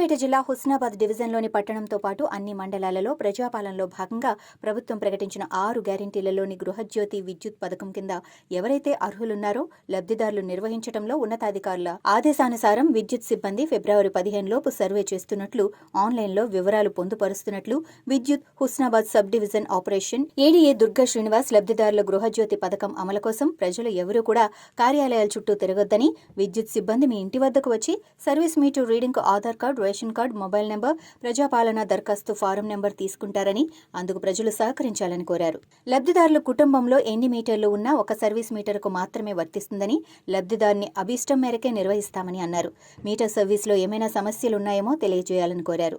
సిద్దిపేట జిల్లా హుస్నాబాద్ డివిజన్లోని పట్టణంతో పాటు అన్ని మండలాలలో ప్రజాపాలనలో భాగంగా ప్రభుత్వం ప్రకటించిన ఆరు గ్యారంటీలలోని గృహజ్యోతి విద్యుత్ పథకం కింద ఎవరైతే అర్హులున్నారో లబ్ధిదారులు నిర్వహించడంలో ఉన్నతాధికారుల ఆదేశానుసారం విద్యుత్ సిబ్బంది ఫిబ్రవరి పదిహేను లోపు సర్వే చేస్తున్నట్లు ఆన్లైన్లో వివరాలు పొందుపరుస్తున్నట్లు విద్యుత్ Husnabad sub division operation ADA Durga Srinivas లబ్ధిదారుల గృహజ్యోతి పథకం అమలు కోసం ప్రజలు ఎవరూ కూడా కార్యాలయాల చుట్టూ తిరగొద్దని విద్యుత్ సిబ్బంది మీ ఇంటి వద్దకు వచ్చి service meter reading Aadhaar card ration card mobile number Prajapalana దరఖాస్తు ఫారం నెంబర్ తీసుకుంటారని అందుకు ప్రజలు సహకరించాలని కోరారు. లబ్ధిదారుల కుటుంబంలో ఎన్ని మీటర్లు ఉన్నా ఒక సర్వీస్ మీటర్కు మాత్రమే వర్తిస్తుందని లబ్ధిదారుని అభీష్టం మేరకే నిర్వహిస్తామని అన్నారు. మీటర్ సర్వీస్లో ఏమైనా సమస్యలున్నాయేమో తెలియజేయాలని కోరారు.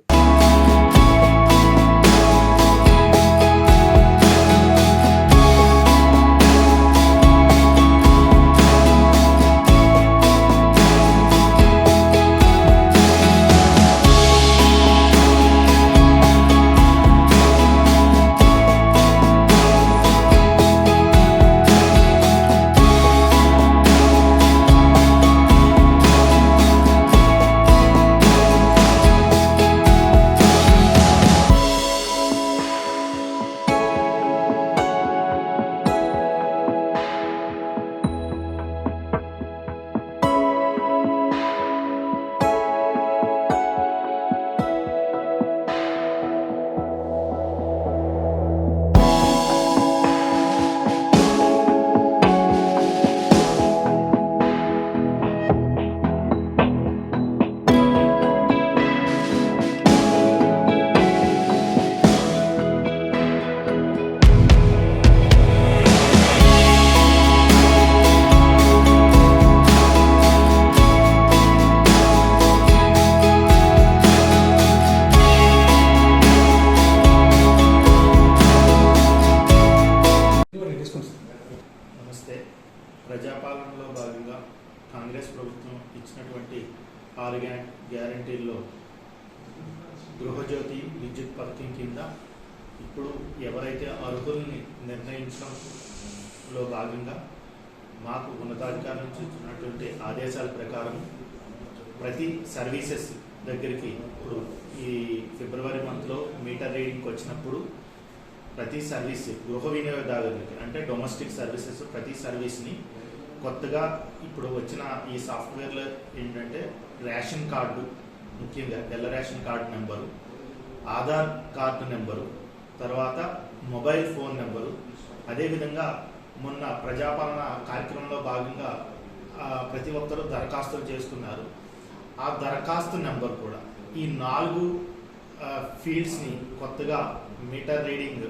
ఆరు గ్యారంటీల్లో గృహజ్యోతి విద్యుత్ పథకం కింద ఇప్పుడు ఎవరైతే అర్హుల్ని నిర్ణయించడంలో భాగంగా మాకు ఉన్నతాధికారుల నుంచి ఇచ్చినటువంటి ఆదేశాల ప్రకారం ప్రతి సర్వీసెస్ దగ్గరికి ఇప్పుడు ఈ ఫిబ్రవరి మంత్లో మీటర్ రీడింగ్కి వచ్చినప్పుడు ప్రతి సర్వీస్ గృహ వినియోగదారులకి అంటే డొమెస్టిక్ సర్వీసెస్ ప్రతి సర్వీస్ని కొత్తగా ఇప్పుడు వచ్చిన ఈ సాఫ్ట్వేర్లో ఏంటంటే రేషన్ కార్డు ముఖ్యంగా తెల్ల ration card number Aadhaar card number తర్వాత మొబైల్ ఫోన్ నెంబరు. అదేవిధంగా మొన్న ప్రజాపాలన కార్యక్రమంలో భాగంగా ప్రతి ఒక్కరూ దరఖాస్తులు చేసుకున్నారు. ఆ దరఖాస్తు నెంబర్ కూడా ఈ నాలుగు ఫీల్డ్స్ని కొత్తగా మీటర్ రీడింగ్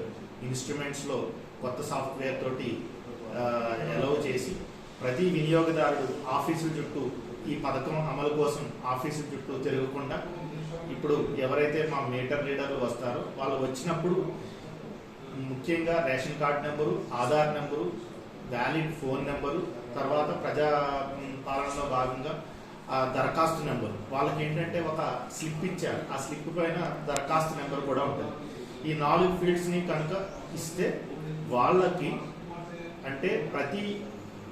ఇన్స్ట్రుమెంట్స్లో కొత్త సాఫ్ట్వేర్ తోటి అలౌ చేసి ప్రతి వినియోగదారుడు ఆఫీసుల చుట్టూ ఈ పథకం అమలు కోసం ఆఫీసుల చుట్టూ తిరగకుండా ఇప్పుడు ఎవరైతే మా మీటర్ రీడర్లు వస్తారో వాళ్ళు వచ్చినప్పుడు ముఖ్యంగా ration card number Aadhaar number valid phone number తర్వాత ప్రజా పాలనలో భాగంగా ఆ దరఖాస్తు నెంబరు. వాళ్ళకి ఏంటంటే ఒక స్లిప్ ఇచ్చారు. ఆ స్లిప్ పైన దరఖాస్తు నెంబర్ కూడా ఉంటుంది. ఈ నాలుగు ఫీల్డ్స్ని కనుక ఇస్తే వాళ్ళకి అంటే ప్రతి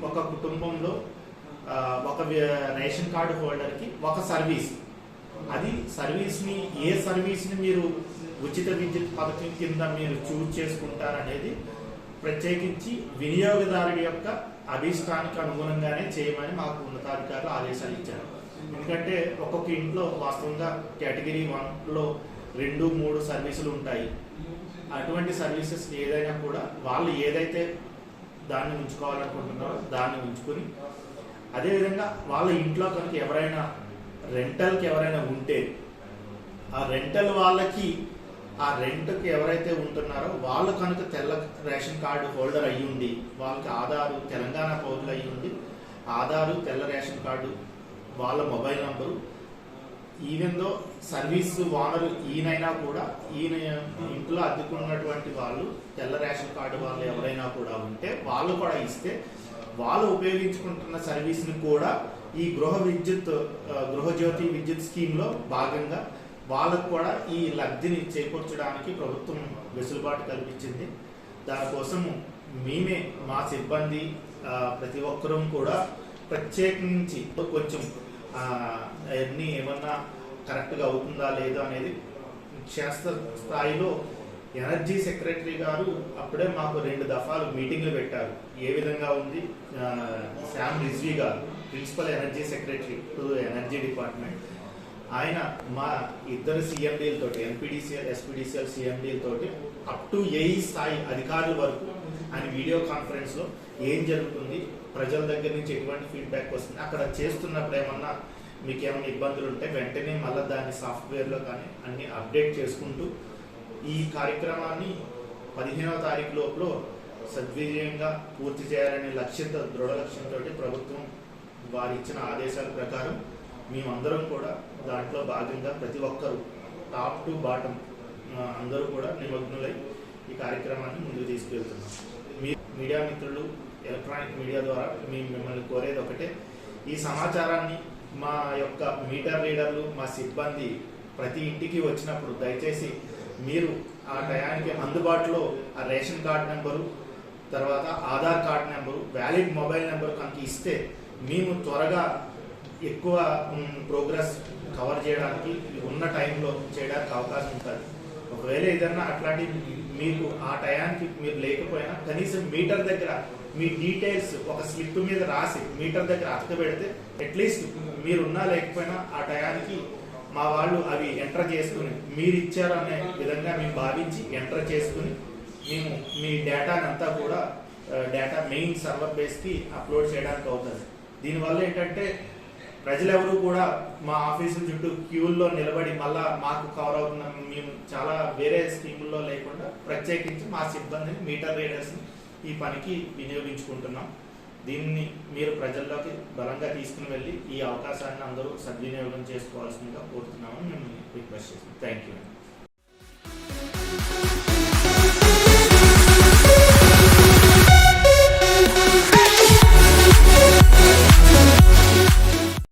ఒక కుటుంబంలో ఒక రేషన్ కార్డు హోల్డర్కి ఒక సర్వీస్. అది సర్వీస్ని ఏ సర్వీస్ని మీరు ఉచిత విద్యుత్ పథకం కింద మీరు చూజ్ చేసుకుంటారనేది ప్రత్యేకించి వినియోగదారుడి యొక్క అభిష్టానికి అనుగుణంగానే చేయమని మాకు ఉన్నతాధికారులు ఆదేశాలు ఇచ్చారు. ఎందుకంటే ఒక్కొక్క ఇంట్లో వాస్తవంగా కేటగిరీ వన్లో రెండు మూడు సర్వీసులు ఉంటాయి. అటువంటి సర్వీసెస్ ఏదైనా కూడా వాళ్ళు ఏదైతే దాన్ని ఉంచుకోవాలనుకుంటున్నారో దాన్ని ఉంచుకొని అదేవిధంగా వాళ్ళ ఇంట్లో కనుక ఎవరైనా రెంటల్కి ఎవరైనా ఉంటే ఆ రెంటల్ వాళ్ళకి ఆ రెంట్కి ఎవరైతే ఉంటున్నారో వాళ్ళు కనుక తెల్ల రేషన్ కార్డు హోల్డర్ అయ్యి ఉండి వాళ్ళకి ఆధారు తెలంగాణ పౌరులు అయ్యి ఉండి ఆధారు తెల్ల రేషన్ కార్డు వాళ్ళ mobile number even though service owner ఈయనైనా కూడా ఈయన ఇంట్లో అద్దెకున్నటువంటి వాళ్ళు తెల్ల రేషన్ కార్డు వాళ్ళు ఎవరైనా కూడా ఉంటే వాళ్ళు కూడా ఇస్తే వాళ్ళు ఉపయోగించుకుంటున్న సర్వీస్ని కూడా ఈ గృహ విద్యుత్ గృహజ్యోతి విద్యుత్ స్కీమ్లో భాగంగా వాళ్ళకు కూడా ఈ లబ్ధిని చేకూర్చడానికి ప్రభుత్వం వెసులుబాటు కల్పించింది. దానికోసం మేమే మా సిబ్బంది ప్రతి ఒక్కరూ కూడా ప్రత్యేకించి కొంచెం అవన్నీ ఏమన్నా కరెక్ట్గా అవుతుందా లేదా అనేది శాస్త్ర స్థాయిలో ఎనర్జీ సెక్రటరీ గారు అప్పుడే మాకు రెండు దఫాలు మీటింగ్లు పెట్టారు. ఏ విధంగా ఉంది? శామ్ రిజ్వీ గారు principal energy secretary to energy department. ఆయన మా ఇద్దరు సిఎండీలతోటి ఎంపీడీసీఎల్ ఎస్పీడీసీఎల్ సిఎండీలతోటి అప్ టు ఏ స్థాయి అధికారుల వరకు ఆయన వీడియో కాన్ఫరెన్స్లో ఏం జరుగుతుంది? ప్రజల దగ్గర నుంచి ఎటువంటి ఫీడ్బ్యాక్ వస్తుంది? అక్కడ చేస్తున్నప్పుడు ఏమన్నా మీకు ఏమైనా ఇబ్బందులు ఉంటే వెంటనే మళ్ళీ దాన్ని సాఫ్ట్వేర్లో కానీ అన్ని అప్డేట్ చేసుకుంటూ ఈ కార్యక్రమాన్ని పదిహేనవ తారీఖు లోపల సద్విజయంగా పూర్తి చేయాలనే లక్ష్యంతో దృఢ లక్ష్యంతో ప్రభుత్వం వారు ఇచ్చిన ఆదేశాల ప్రకారం మేమందరం కూడా దాంట్లో భాగంగా ప్రతి ఒక్కరు టాప్ టు బాటం అందరూ కూడా నిమగ్నులై ఈ కార్యక్రమాన్ని ముందుకు తీసుకెళ్తున్నాం. మీ మీడియా మిత్రులు ఎలక్ట్రానిక్ మీడియా ద్వారా మేము మిమ్మల్ని కోరేది ఒకటే. ఈ సమాచారాన్ని మా యొక్క మీటర్ రీడర్లు మా సిబ్బంది ప్రతి ఇంటికి వచ్చినప్పుడు దయచేసి మీరు ఆ టయానికి అందుబాటులో ఆ రేషన్ కార్డ్ నెంబరు తర్వాత Aadhaar card number valid mobile number కనుక ఇస్తే మేము త్వరగా ఎక్కువ ప్రోగ్రెస్ కవర్ చేయడానికి ఉన్న టైంలో చేయడానికి అవకాశం ఉంటుంది. ఒకవేళ ఏదన్నా అట్లాంటి మీకు ఆ టయానికి మీరు లేకపోయినా కనీసం మీటర్ దగ్గర మీ డీటెయిల్స్ ఒక స్లిప్ మీద రాసి మీటర్ దగ్గర అక్క పెడితే అట్లీస్ట్ మీరున్నా లేకపోయినా ఆ టయానికి మా వాళ్ళు అవి ఎంటర్ చేసుకుని మీరు ఇచ్చారు అనే విధంగా మేము భావించి ఎంటర్ చేసుకుని మేము మీ డేటానంతా కూడా డేటా మెయిన్ సర్వర్ బేస్కి అప్లోడ్ చేయడానికి అవుతుంది. దీనివల్ల ఏంటంటే ప్రజలెవరూ కూడా మా ఆఫీసుల చుట్టూ క్యూల్లో నిలబడి మళ్ళా మాకు కవర్ అవుతున్న మేము చాలా వేరే స్కీముల్లో లేకుండా ప్రత్యేకించి మా సిబ్బందిని మీటర్ రీడర్స్ని ఈ పనికి వినియోగించుకుంటున్నాం. దీన్ని మీరు ప్రజల్లోకి బలంగా తీసుకుని వెళ్ళి ఈ అవకాశాన్ని అందరూ సద్వినియోగం చేసుకోవాల్సిందిగా కోరుతున్నామని మేము రిక్వెస్ట్ చేస్తున్నాం. Thank you